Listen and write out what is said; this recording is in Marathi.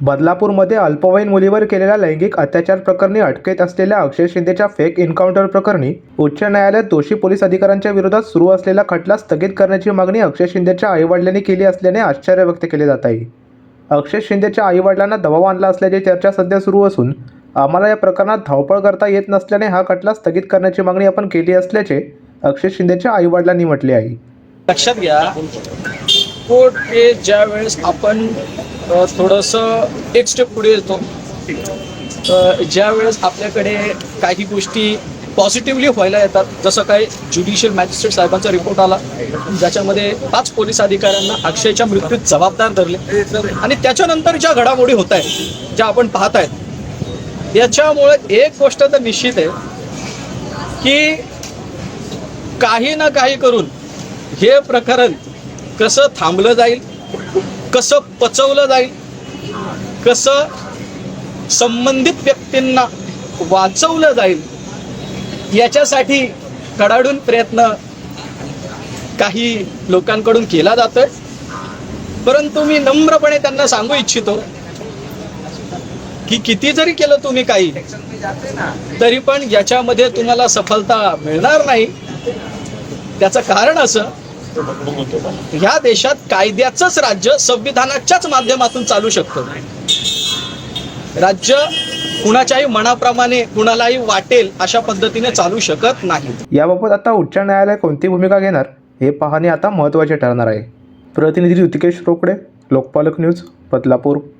बदलापूरमध्ये अल्पवयीन मुलीवर केलेल्या लैंगिक अत्याचार प्रकरणी अटकेत असलेल्या अक्षय शिंदेच्या फेक एन्काउंटर प्रकरणी उच्च न्यायालयात दोषी पोलीस अधिकाऱ्यांच्या विरोधात सुरू असलेला खटला स्थगित करण्याची मागणी अक्षय शिंदेच्या आईवडिलांनी केली असल्याने आश्चर्य व्यक्त केले जात आहे. अक्षय शिंदेच्या आईवडिलांना दबाव आणला असल्याची चर्चा सध्या सुरू असून आम्हाला या प्रकरणात धावपळ करता येत नसल्याने हा खटला स्थगित करण्याची मागणी आपण केली असल्याचे अक्षय शिंदेच्या आईवडिलांनी म्हटले आहे. लक्षात घ्या कोर्ट हे ज्या वेळेस आपण थोडंसं एक स्टेप पुढे येतो. ज्या वेळेस आपल्याकडे काही गोष्टी पॉझिटिव्हली व्हायला येतात जसं काय ज्युडिशियल मॅजिस्ट्रेट साहेबांचा रिपोर्ट आला ज्याच्यामध्ये पाच पोलीस अधिकाऱ्यांना अक्षयच्या मृत्यूत जबाबदार धरले. आणि त्याच्यानंतर ज्या घडामोडी होत आहेत ज्या आपण पाहत आहेत याच्यामुळे एक गोष्ट तर निश्चित आहे की काही ना काही करून हे प्रकरण कसं थांबलं जाईल कसं पचवलं जाईल कसं संबंधित व्यक्तींना वाचवलं जाईल याच्यासाठी कडाडून प्रयत्न काही लोकांकडून केला जातोय. परंतु मी नम्रपणे त्यांना सांगू इच्छितो की किती जरी केलं तुम्ही काही तरी पण याच्यामध्ये तुम्हाला सफलता मिळणार नाही. त्याचं कारण असं ह्या देशात कायद्याचंच राज्य संविधानाच्याच माध्यमातून चालू शकतं. राज्य कुणाच्याही मनाप्रमाणे कुणालाही वाटेल अशा पद्धतीने चालू शकत नाही. याबाबत आता उच्च न्यायालय कोणती भूमिका घेणार हे पाहणे आता महत्त्वाचे ठरणार आहे. प्रतिनिधी ऋतिकेश रोकडे लोकपालक न्यूज बदलापूर.